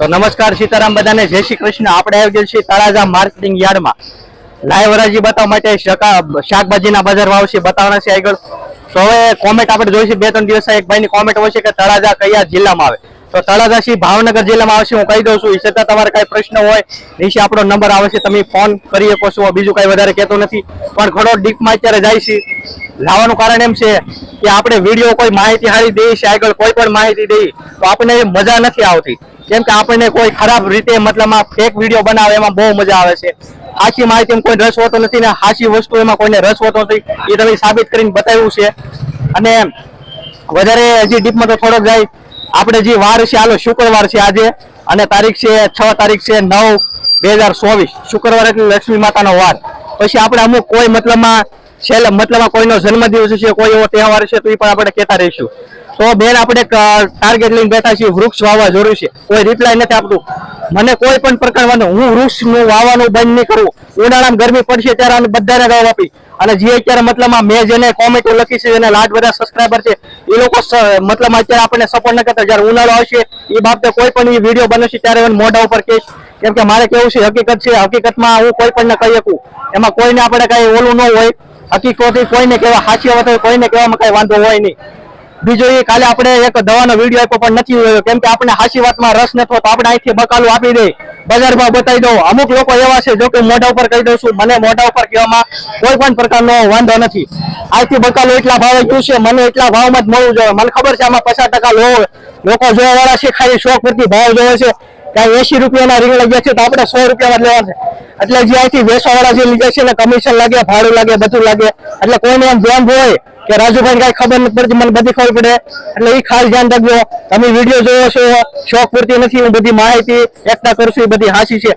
તો નમસ્કાર સીતારામ બધાને, જય શ્રી કૃષ્ણ. આપણે આવી ગયેલ છીએ તળાજા માર્કેટિંગ યાર્ડમાં. લાઈવ હરાજી બતાવવા માટે શકા- શાકભાજીના બજાર ભાવ છે, બતાવવાના છે આગળ. તો હવે કોમેન્ટ આપણે જોઈશું બે ત્રણ દિવસ એક ભાઈની કોમેન્ટ હોય છે કે તળાજા કયા જિલ્લામાં આવે. તો તળાજા ભાવનગર જિલ્લામાં આવશે. હું કહી દઉં છું છતાં તમારે કઈ પ્રશ્ન હોય, નીચે આપણો નંબર આવે છે તમે ફોન કરી શકો છો. બીજું કઈ વધારે કહેતો નથી. પણ ઘણો ડીપમાં અત્યારે જાય છે. લાવવાનું કારણ એમ છે કે આપણે વીડિયો કોઈ માહિતી હારી દઈએ છીએ આગળ કોઈ પણ માહિતી દઈએ તો આપણને મજા નથી આવતી. કેમ કે આપણને કોઈ ખરાબ રીતે મતલબમાં ફેક વીડિયો બનાવે, એમાં બહુ મજા આવે છે. સાચી માહિતીમાં કોઈ રસ હોતો નથી ને સાચી વસ્તુ એમાં કોઈને રસ હોતો નથી. એ તમે સાબિત કરીને બતાવ્યું છે. અને વધારે હજી ડીપમાં તો થોડોક જાય. આપણે જે વાર છે, હાલો શુક્રવાર છે આજે, અને તારીખ છે, છ તારીખ છે, નવ બે હજાર ચોવીસ. શુક્રવાર એટલે લક્ષ્મી માતાનો વાર. પછી આપણે અમુક કોઈ મતલબમાં છેલ્લે મતલબમાં કોઈનો જન્મદિવસ છે, કોઈ એવો તહેવાર છે, તો એ પણ આપણે કહેતા રહીશું. તો બેન, આપણે ટાર્ગેટ લઈને બેઠા છીએ, વૃક્ષ વાવવા જરૂર છે. કોઈ રિપ્લાય નથી આપતું. મને કોઈ પણ પ્રકારનું હું વૃક્ષનું વાવવાનું બંધ નહીં કરવું ઉનાળામાં ગરમી પડશે ત્યારે બધાને દવા આપી અને જે અત્યારે મતલબમાં મેં જેને કોમેન્ટો લખી છે એને લાખ બધા સબસ્ક્રાઈબર છે, એ લોકો મતલબ અત્યારે આપણને સપોર્ટ ન કરતા. જ્યારે ઉનાળો આવશે, એ બાબતે કોઈ પણ એ વીડિયો બનશે ત્યારે મોઢા ઉપર કહીશ. કેમ કે મારે કેવું છે, હકીકત છે, હકીકતમાં હું કોઈ પણ કહી શકું. એમાં કોઈને આપણે કઈ ઓલું ન હોય. હકીકત કોઈને કહેવા સાચી વાત હોય કોઈને કહેવામાં કઈ વાંધો હોય નહીં. બીજું એ કાલે આપણે એક દવાનો વીડિયો આપ્યો પણ નથી જોયો કેમ કે આપણે હાસી વાતમાં રસ નથી તો આપણે અહીંથી બકાલું આપી દે બજારમાં બતાવી દઉં. અમુક લોકો એવા છે, જો કે મોઢા ઉપર કહી દઉં છું, મને મોઢા ઉપર કહેવામાં કોઈ પણ પ્રકારનો વાંધો નથી. આજથી બકાલું એટલા ભાવે ગયું છે? મને એટલા ભાવમાં જ મળવું જોઈએ. મને ખબર છે આમાં પચાસ ટકા લોકો જોવા વાળા છે, ખાલી શોખ પરથી ભાવ જોવે છે. કાંઈ એસી રૂપિયાના રીંગ લઈ છે તો આપણે સો રૂપિયામાં લેવા છે. એટલે જે અહીંથી વેચવા વાળા જે લીધે છે ને કમિશન લાગે, ભાડું લાગે, બધું લાગે. એટલે કોઈને એમ ધ્યાન હોય કે રાજુભાઈ કઈ ખબર નથી પડતી, મને બધી ખબર પડે. એટલે એ ખાસ ધ્યાન રાખજો. તમે વીડિયો જોયો છો શોખ પૂરતી નથી, હું બધી માહિતી એકઠા કરું એ બધી હાસી છે.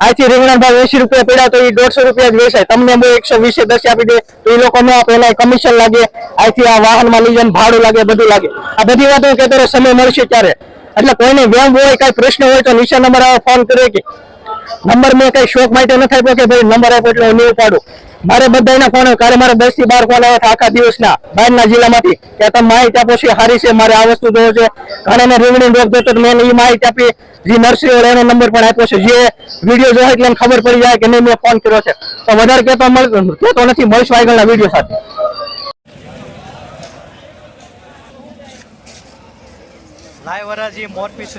આથી રીંગણા એસી રૂપિયા પડ્યા તો એ દોઢસો રૂપિયા જ વેચાય. તમને હું એકસો વીસે દસ આપી દે, તો એ લોકો ન આપે એના કમિશન લાગે. આથી આ વાહનમાં લઈ જાય ભાડું લાગે, બધું લાગે. આ બધી વાતો કહેતો સમય મળશે ત્યારે. એટલે કોઈને વ્યંગ હોય, કઈ પ્રશ્ન હોય તો નીચે નંબર આવે ફોન કરે કે નંબર મેં કઈ શોખ માટે નથી આપ્યો કે ભાઈ નંબર આપ્યો એટલે હું પાડું મારે બધાના ફોન કાલે મારે દસથી બાર ફોન આવ્યા આખા દિવસના, બહારના જિલ્લામાંથી. કે તમે માહિતી આપો છો સારી છે, મારે આ વસ્તુ જોવો છે. ઘણાને રીંગણી રોગ જોતો મેં એ માહિતી આપી. જે નર્સરી એનો નંબર પણ આપ્યો છે. જે વીડિયો જોવા એટલે ખબર પડી જાય કે નહીં મેં ફોન કર્યો છે. તો વધારે કહેતો કહેતો નથી, મળશું આગળના વીડિયો સાથે. લાઈવ વરાજી મોરપીસ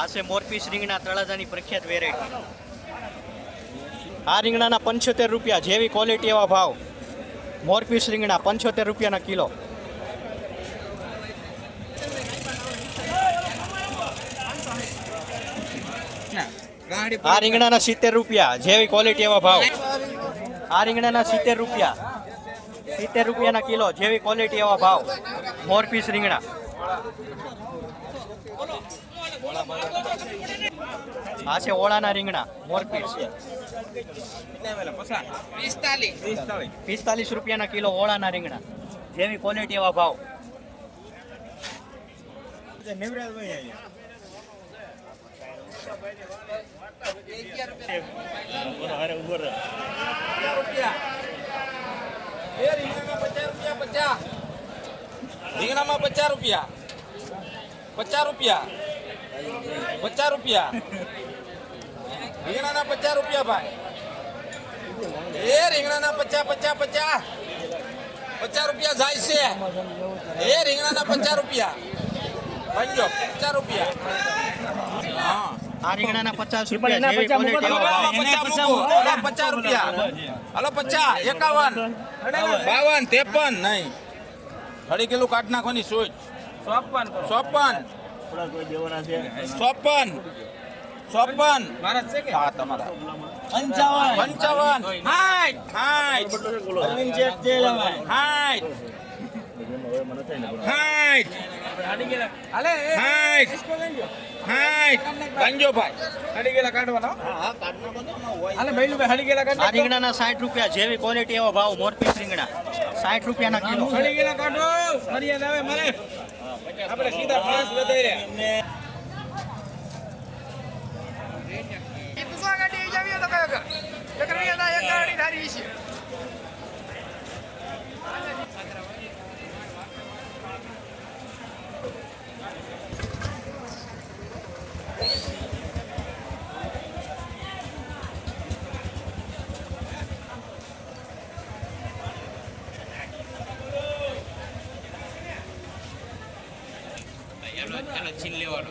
આ છે મોરપીસ રીંગણા તળાજાની પ્રખ્યાત વેરાયટી આ રીંગણાના પંચોતેર રૂપિયા, જેવી ક્વોલિટી એવા ભાવ. મોરપીસ રીંગણા પંચોતેર રૂપિયાના કિલો. આ રીંગણાના સિત્તેર રૂપિયા, જેવી ક્વોલિટી એવા ભાવ. આ રીંગણાના સિત્તેર રૂપિયા. સિત્તેર રૂપિયાના કિલો, જેવી ક્વોલિટી એવા ભાવ. મોરપીસ રીંગણા. આ છે ઓળાના રીંગણા મોરપીસ પિસ્તાલીસ રૂપિયાના કિલો ઓળાના રીંગણા. જેવી ક્વોલિટી એવા ભાવ. રીંગણામાં પચાસ રૂપિયા. પચાસ રૂપિયા. પચાસ રૂપિયા. રીંગણાના પચાસ રૂપિયા ભાઈ. એ રીંગણાના પચાસ પચાસ પચાસ. પચાસ રૂપિયા જાય છે. એ રીંગણાના પચાસ રૂપિયા. ભાઈઓ પચાસ રૂપિયા. હા. આ રીંગણાના પચાસ રૂપિયા પચાસ રૂપિયા. હાલો પચાસ એકાવન. બાવન ત્રેપન નહીં. અઢી કિલો કાઢ નાખવાની સોચ ચોપન ચોપન. ચોપન. ચોપન. હા તમારા. પંચાવન. પંચાવન. સાઠ સાઠ ગંજોભાઈ આ રીંગણાના સાઠ રૂપિયા જેવી ક્વોલિટી એવા ભાવ મોરપીસ રીંગણા. સાઠ રૂપિયાના કિલો. આપણે સીધા પાંચ વધાર્યા. એનો એનો છીન લેવાનો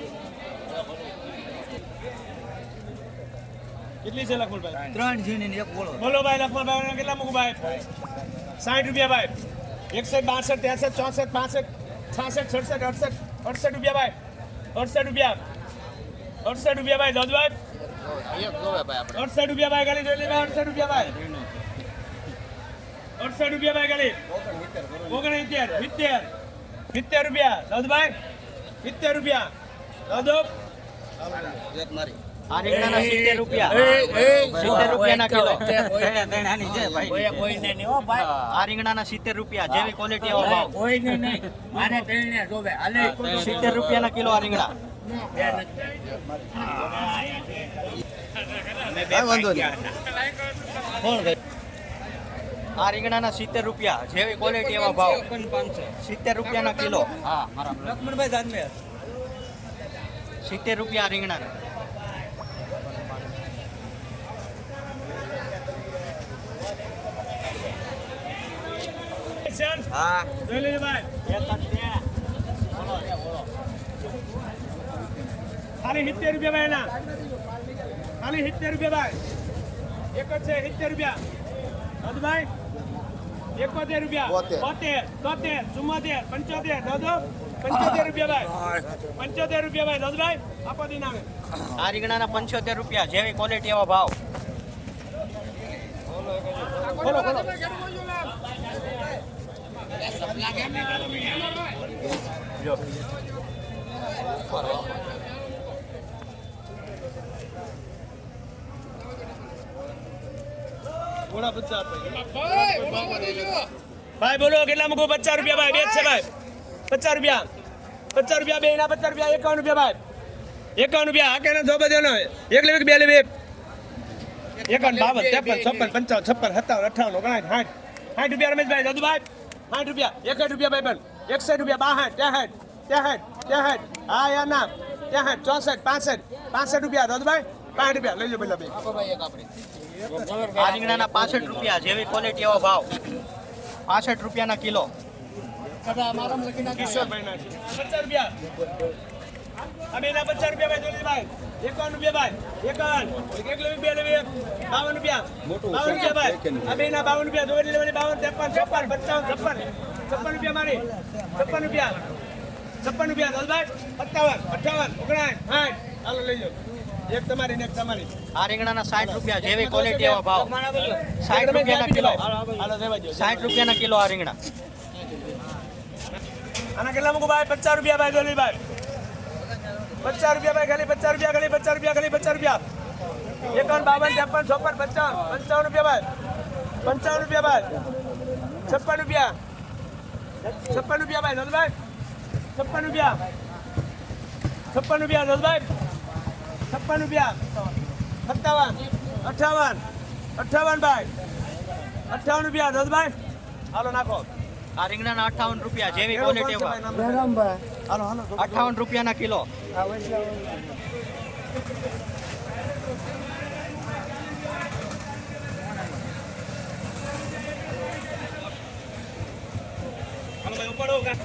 કેટલી છે લખમણભાઈ ત્રણ જીની એક બોલો. બોલો ભાઈ લખમણભાઈ કેટલા મૂકું ભાઈ? સાઠ રૂપિયા ભાઈ. એકસઠ બાસઠ ત્રેસઠ ચોસઠ પાસઠ છાસઠ સડસઠ અડસઠ અડસઠ રૂપિયા ભાઈ. અડસઠ રૂપિયા. અડસઠ રૂપિયા ભાઈ દોદભાઈ અડસઠ રૂપિયા ભાઈ ગાડી જોઈ લે ભાઈ અડસઠ રૂપિયા ભાઈ. અડસઠ રૂપિયા ભાઈ ગાડી ઓગણસિત્તેર સિત્તેર સિત્તેર રૂપિયા. દોદભાઈ સિત્તેર રૂપિયા. દોદો આ રીંગણાના સિત્તેર રૂપિયા. સિત્તેર રૂપિયાના કિલો. આ રીંગણાના સિત્તેર રૂપિયા જેવી ક્વોલિટી એવો ભાવ. સિત્તેર રૂપિયાના કિલો આ રીંગણા. આ રીંગણાના સિત્તેર રૂપિયા જેવી ક્વોલિટી એવા ભાવ. સિત્તેર રૂપિયાના કિલો. લક્ષ્મણભાઈ સિત્તેર રૂપિયા આ રીંગણાના હા. ખાલી સિત્તેર રૂપિયા ભાઈ એના. ખાલી સિત્તેર રૂપિયા ભાઈ. એક જ છે સિત્તેર રૂપિયા. અદભાઈ એકોતેર રૂપિયા. બોતેર. તોતેર ચુમ્મોતેર પંચોતેર. દોદો પંચોતેર રૂપિયા ભાઈ. પંચોતેર રૂપિયા ભાઈ. દોદભાઈ આપો દી નામે આ રીંગણાના પંચોતેર રૂપિયા. જેવી ક્વોલિટી એવા ભાવ. પચાસ ભાઈ, બોલો, કેટલા મૂકો? પચાસ રૂપિયા, ભાઈ, બે છે, ભાઈ. પચાસ રૂપિયા. પચાસ રૂપિયા બે ના, પચાસ રૂપિયા એકાવન રૂપિયા, ભાઈ. એકાવન રૂપિયા, આ કેના જો બધે એક લેવી બે લેવી? એકાવન, બાવન, ત્રેપન, છપ્પન, પંચાવન, છપ્પન, સત્તાવન અઠાવન ઓગણાઠ સાઠ. સાઠ રૂપિયા રમેશભાઈ દાદુભાઈ સાઠ રૂપિયા એકસઠ રૂપિયા ભાઈ પણ એકસઠ રૂપિયા બાસઠ ત્રેસઠ ત્રેસઠ ત્રેસઠ. હા યાર ના ત્રેસઠ ચોસઠ પાસઠ. પાસઠ રૂપિયા દાદુભાઈ પાંઠ રૂપિયા. લઈ લો પેલા ભાઈ આ રીંગણાના પાસઠ રૂપિયા જેવી ક્વોલિટી એવો ભાવ. પાસઠ રૂપિયાના કિલો. કિશોરભાઈ ના પચાસ રૂપિયા. અમે બેના પચાસ રૂપિયા ભાઈ જોલીભાઈ એકાવન રૂપિયા ભાઈ એકાવન. એક લેવી બે લેવી બાવન રૂપિયા. બાવન રૂપિયા ભાઈ. આ બાવન રૂપિયા. જોઈ લેવાની બાવન ત્રેપન છપ્પન પંચાવન છપ્પન. છપ્પન રૂપિયા મારી. છપ્પન રૂપિયા. છપ્પન રૂપિયા. દલભાઈ સત્તાવન અઠાવન ઓગણાઠ સાઠ. ચાલો લઈ જાઓ એક તમારી ને એક તમારી. આ રીંગણાના સાઠ રૂપિયા જેવી ક્વોલિટી એવા ભાવ. સાઠ તમે રૂપિયાના કિલો. હાલો રહેવા દો સાઠ રૂપિયાના કિલો આ રીંગણા. આના કેટલા મૂકું ભાઈ? પચાસ રૂપિયા ભાઈ દોલી ભાઈ. પચાસ રૂપિયા ભાઈ, ખાલી પચાસ રૂપિયા, ખાલી પચાસ રૂપિયા, ખાલી પચાસ રૂપિયા. એકાવન, બાવન, ત્રેપન, ચોપન, પંચાવન પંચાવન રૂપિયા ભાઈ. પંચાવન રૂપિયા ભાઈ. છપ્પન રૂપિયા. છપ્પન રૂપિયા ભાઈ નોંધભાઈ છપ્પન રૂપિયા. છપ્પન રૂપિયા નોંધભાઈ છપ્પન રૂપિયા. સત્તાવન, અઠાવન અઠાવન ભાઈ. અઠાવન રૂપિયા નોંધભાઈ હાલો, નાખો. આ રીંગણાના અઠાવન રૂપિયા જેવી ક્વોલિટી એવા. અઠાવન રૂપિયાના કિલો.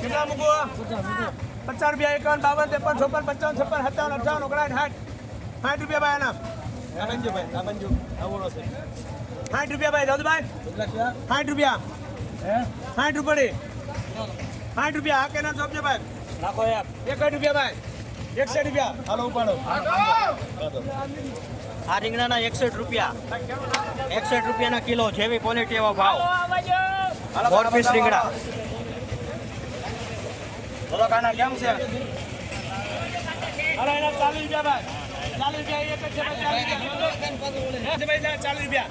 કેટલા મૂકો પચાસ રૂપિયા એકાવન બાવન ત્રેપન ચોપન પંચાવન છપ્પન સત્તાવન અઠાવન ઓગણાઠ સાઠ. સાઠ રૂપિયા ભાઈ એના આ બંજુ ભાઈ આ બંજુ આ ઓળો છે. સાઠ રૂપિયા ભાઈ દાદુભાઈ સાઠ રૂપિયા. સાઠ રૂપિયા સાઠ રૂપિયા આ કેના ચોપજો ભાઈ? નાખો યાર. એકસઠ રૂપિયા ભાઈ. એકસઠ રૂપિયા. હાલો ઉપાડો. આ રીંગણાના એકસઠ રૂપિયા. એકસઠ રૂપિયાના કિલો જેવી ક્વોલિટી એવો ભાવ. ફોર પીસ રીંગણા. અરે એના ચાલીસ રૂપિયા ભાઈ. ચાલીસ રૂપિયા એક જ છે ભાઈ ચાલીસ રૂપિયા.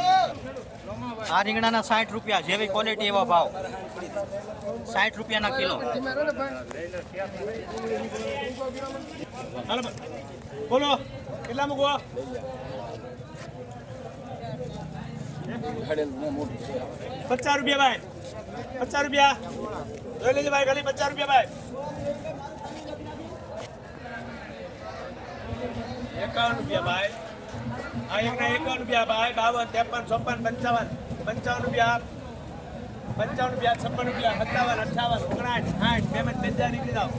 આ રીંગણાના સાઠ રૂપિયા, જેવી ક્વોલિટી એવા ભાવ. સાઠ રૂપિયાના કિલો. બોલો, કેટલા મૂકવો? પચાસ રૂપિયા ભાઈ, પચાસ રૂપિયા. જોઈ લેજો ભાઈ, ખાલી પચાસ રૂપિયા ભાઈ. એકાવન રૂપિયા ભાઈ. આ એકના એકાવન રૂપિયા ભાઈ, બાવન, ત્રેપન ચોપન પંચાવન. પંચાવન રૂપિયા પંચાવન રૂપિયા છપ્પન રૂપિયા સત્તાવન અઠાવન ઓગણાઠ આઠ બે હજાર નીકળી જાઓ.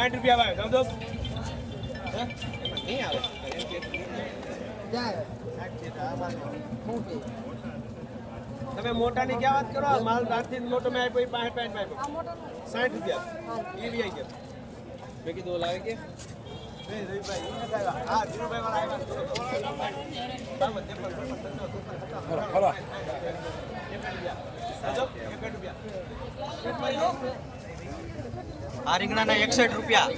આઠ રૂપિયા ભાઈ સમજો? નહીં આવે. તમે મોટાની ક્યાં વાત કરો? માલ રાતથી મોટો મેં આપ્યો પાંચ પાંચ આપ્યો. સાઠ રૂપિયા. એ બી આવી ગયા. મેં કીધું લાવે આવી આ રીંગણાના એકસઠ રૂપિયા.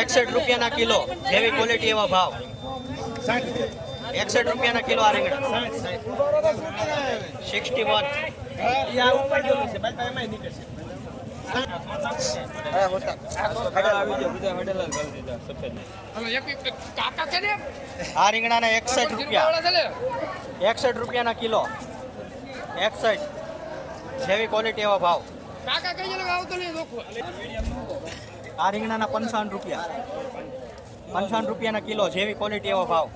એકસઠ રૂપિયાના કિલો. જેવી ક્વોલિટી એવા ભાવ. એકસઠ રૂપિયાના કિલો આ રીંગણા. સિક્સટી વન ઉપર છે. બાકી રીંગણા ને આ એકસઠ રૂપિયા. એકસઠ રૂપિયાના કિલો. એકસઠ. જેવી ક્વોલિટી એવા ભાવ. આ રીંગણાના પંચાવન રૂપિયા. પંચાવન રૂપિયાના કિલો, જેવી ક્વોલિટી એવા ભાવ.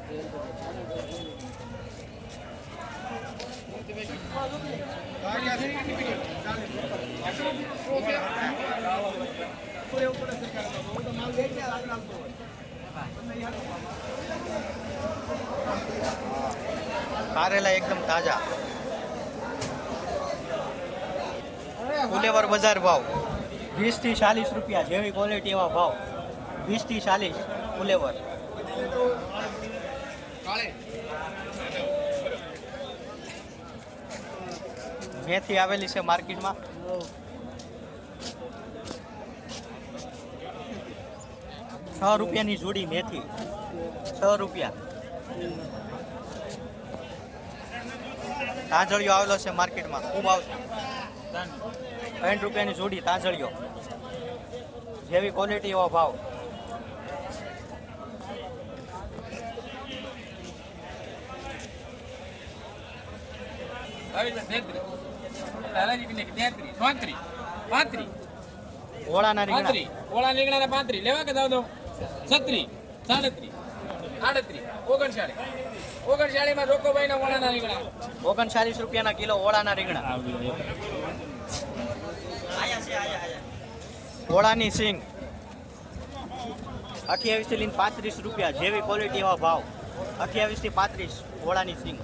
કારેલા એકદમ તાજા. ફુલેવર બજાર ભાવ. વીસથી ચાલીસ રૂપિયા જેવી ક્વોલિટી એવા ભાવ. વીસથી ચાલીસ ફુલેવર. મેથી આવેલી છે માર્કેટમાં. છ રૂપિયાની જોડી મેથી. છ રૂપિયા. તાંજળીઓ આવેલો છે માર્કેટમાં. ખૂબ આવશે. ત્રણ રૂપિયાની જોડી તાંજળીઓ. જેવી ક્વોલિટી એવો ભાવ. ઓળાના રીંગણા. ઓળાના રીંગણા પાંત્રી. લેવા કે દાવ દો છત્રી સાડત્રી આડત્રી ઓગણસાળી ઓગણચાળીસ. માં રોકોભાઈ ના ઓળાના ઓગણચાલીસ રૂપિયાના કિલો ઓળાના રીંગણા. ઓળાની સિંગ. અઠ્યાવીસથી લઈને પાંત્રીસ રૂપિયા જેવી ક્વોલિટી એવા ભાવ. અઠ્યાવીસથી પાંત્રીસ ઓળાની સિંગ.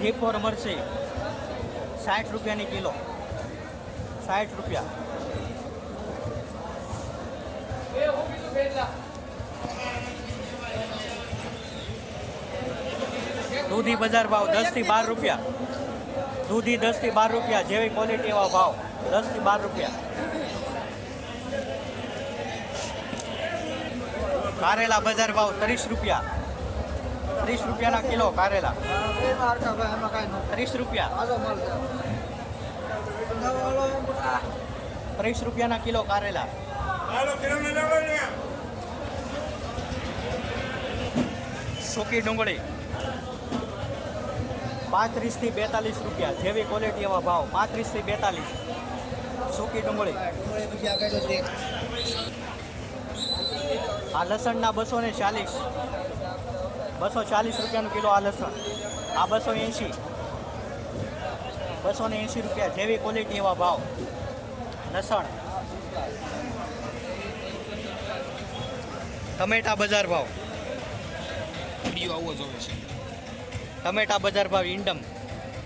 જી ફોર મરસી સાઠ રૂપિયાની કિલો. સાઠ રૂપિયા. દૂધી બજાર ભાવ દસથી બાર રૂપિયા. દૂધી દસથી બાર રૂપિયા, જેવી ક્વોલિટી એવા ભાવ. દસથી બાર રૂપિયા. કારેલા બજાર ભાવ ત્રીસ રૂપિયા. ત્રીસ રૂપિયાના કિલો કારેલા. ત્રીસ રૂપિયા. ત્રીસ રૂપિયાના કિલો કારેલા. સૂકી ડુંગળી. પાંત્રીસથી બેતાલીસ રૂપિયા જેવી ક્વોલિટી એવા ભાવ. પાંત્રીસથી બેતાલીસ. સૂકી ડુંગળી. આ લસણના બસો ને ચાલીસ. બસો ચાલીસ રૂપિયાનું કિલો આ લસણ. આ બસો એંશી. બસો ને એંસી રૂપિયા જેવી ક્વોલિટી એવા ભાવ. લસણ. ટમેટા બજાર ભાવ. વીડિયો આવવો જોવે છે. ટમેટા બજાર ભાવ ઇન્ડમ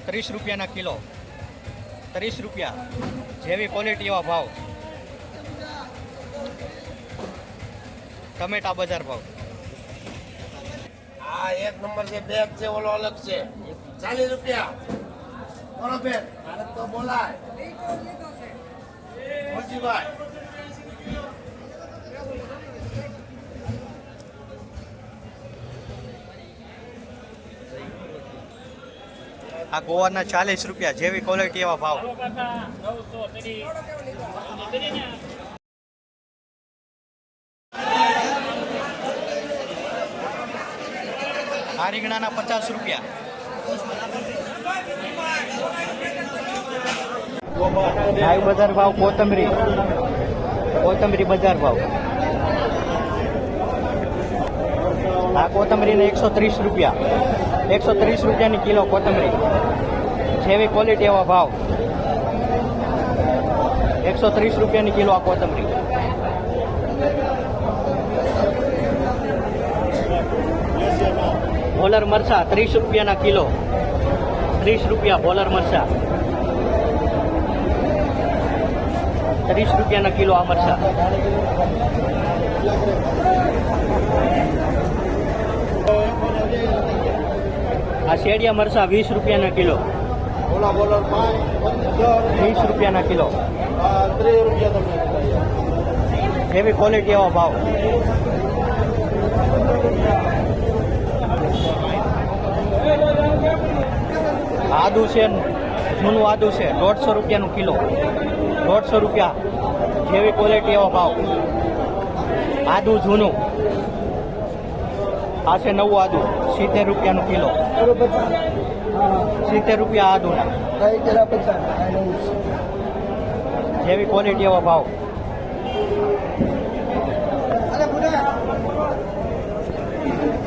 ત્રીસ રૂપિયાના કિલો. ત્રીસ રૂપિયા જેવી ક્વોલિટી એવા ભાવ. ટમેટા બજાર ભાવ. આ એક નંબર છે બેગ છે ઓલો અલગ છે. ચાલીસ રૂપિયા. બોલો બેન. આને તો બોલાય. મોજીભાઈ. આ ગોવાના ચાલીસ રૂપિયા જેવી ક્વોલિટી એવા ભાવ. આ રીંગણાના પચાસ રૂપિયા. લાઈવ બજાર ભાવ, કોથમરી. કોથમરી બજાર ભાવ. આ કોથમરીને એકસો ત્રીસ રૂપિયા. એકસો ત્રીસ રૂપિયાની કિલો કોથમરી. જેવી ક્વોલિટી એવા ભાવ. એકસો ત્રીસ રૂપિયાની કિલો આ કોથમરી. બોલર મરચા ત્રીસ રૂપિયાના કિલો. ત્રીસ રૂપિયા બોલર મરચા. ત્રીસ રૂપિયાના કિલો આ મરચા આ શેડિયા મરચા વીસ રૂપિયાના કિલો. વીસ રૂપિયાના કિલો. એવી ક્વોલિટી એવા ભાવ. આદુ છે જૂનું આદુ છે દોઢસો રૂપિયાનું કિલો. દોઢસો રૂપિયા જેવી ક્વોલિટી એવો ભાવ. આદુ જૂનું. આ છે નવું આદુ સિત્તેર રૂપિયાનું કિલો. સિત્તેર રૂપિયા આદુના જેવી ક્વોલિટી એવો ભાવ.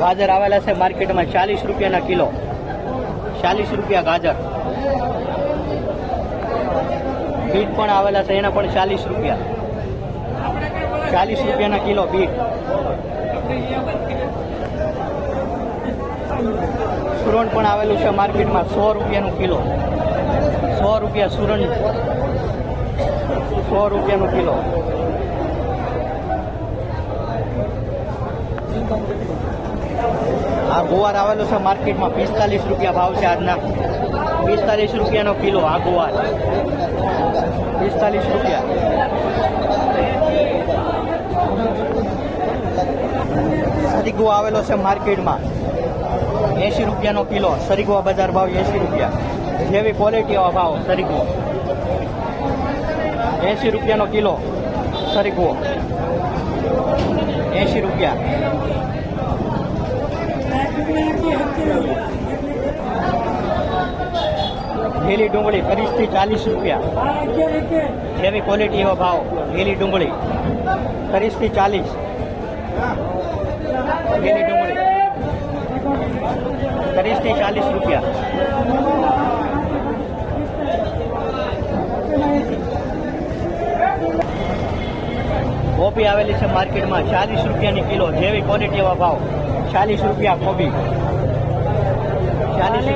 ગાજર આવેલા છે માર્કેટમાં ચાલીસ રૂપિયાના કિલો. ચાલીસ રૂપિયા ગાજર. બીટ પણ આવેલા છે, એના પણ ચાલીસ રૂપિયા. ચાલીસ રૂપિયાના કિલો બીટ. સુરણ પણ આવેલું છે માર્કેટમાં, સો રૂપિયાનું કિલો. સો રૂપિયા સુરણ. સો રૂપિયાનું કિલો. આ ગુવાર આવેલો છે માર્કેટમાં, પિસ્તાલીસ રૂપિયા ભાવ છે આજના. પિસ્તાલીસ રૂપિયાનો કિલો આ ગુવાર. પિસ્તાલીસ રૂપિયા. સરીગો આવેલો છે માર્કેટમાં. એંશી રૂપિયાનો કિલો. સરીગો બજાર ભાવ એંશી રૂપિયા. જેવી ક્વોલિટી ભાવ સરીગો. એંશી રૂપિયાનો કિલો સરીગો. એંશી રૂપિયા. લીલી ડુંગળી ત્રીસથી ચાલીસ રૂપિયા. જેવી ક્વોલિટી એવો ભાવ લીલી ડુંગળી ત્રીસથી ચાલીસ. લીલી ડુંગળી ત્રીસથી ચાલીસ રૂપિયા. કોબી આવેલી છે માર્કેટમાં ચાલીસ રૂપિયાની કિલો. જેવી ક્વોલિટી એવા ભાવ ચાલીસ રૂપિયા કોબી. ચાલીસ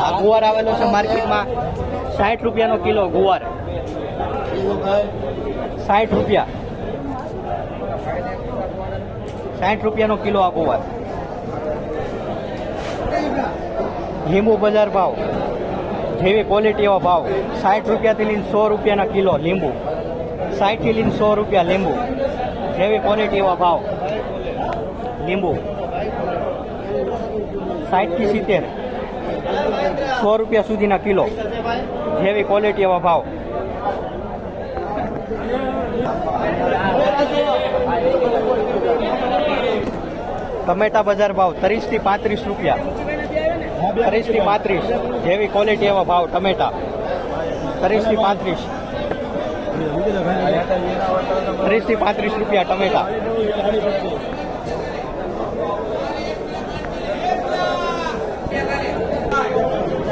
આ ગુવાર આવેલો છે માર્કેટમાં. સાઠ રૂપિયાનો કિલો ગુવાર. સાઠ રૂપિયા. સાઠ રૂપિયાનો કિલો આ ગુવાર. લીંબુ બજાર ભાવ, જેવી ક્વોલિટી એવા ભાવ, સાઠ રૂપિયાથી લઈને સો રૂપિયાના કિલો લીંબુ, સાઠથી લઈને સો રૂપિયા લીંબુ, જેવી ક્વોલિટી એવા ભાવ, લીંબુ. સાઠથી સિત્તેર, સો રૂપિયા સુધીના કિલો, જેવી ક્વોલિટી એવા ભાવ. ટમેટા બજાર ભાવ ત્રીસથી પાંત્રીસ રૂપિયા. ત્રીસથી પાંત્રીસ જેવી ક્વોલિટી એવા ભાવ ટમેટા. ત્રીસથી પાંત્રીસ. ત્રીસથી પાંત્રીસ રૂપિયા ટમેટા.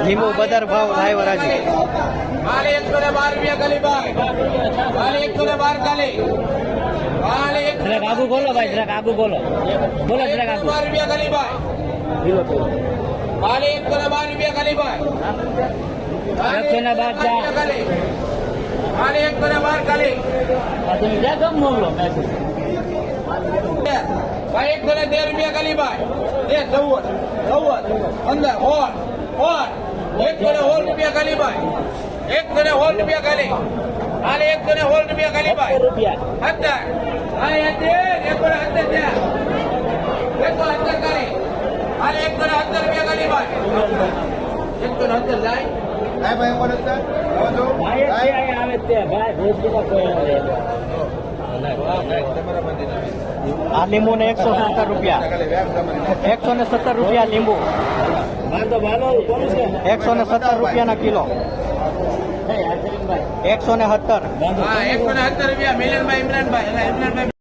લીંબુ બદર ભાવ લાઈવ રાજી. માલે એકસો ને બાર રૂપિયા ગલી ભાઈ માલે એકસો ને બાર ગલી. જરાક આગુ બોલો ભાઈ જરાક આગુ બોલો. બોલો જરાક આગુ. બાર રૂપિયા ગલી ભાઈ માલે એકસો ને બાર રૂપિયા ગલી ભાઈ. એકસો ને બાર ગલી. માલે એકસો ને બાર એક બોલો ભાઈ એકસો ને તેર રૂપિયા ગલી ભાઈ. તે ચૌદ ચૌદ પંદર હોળ હોળ એકસો ને હોળ રૂપિયા ગલી ભાઈ. એકસો ને હોળ રૂપિયા ગલી હાલે એકસો ને હોળ રૂપિયા ગલી ભાઈ. હત્તર હાલે હત્તર એકસો ને ત્યાં હાલે. ને રૂપિયા ને જાય. ભાઈ આવે તે. ભાઈ કોઈ આવે આ લીંબુ ને એકસો સત્તર રૂપિયા. એકસો ને સત્તર રૂપિયા લીંબુ. એકસો ને સત્તર રૂપિયાના કિલો. એકસો ને સત્તર. હા એકસો ને સત્તર રૂપિયા મિલનભાઈ ઇમરાનભાઈ. ઇમરાનભાઈ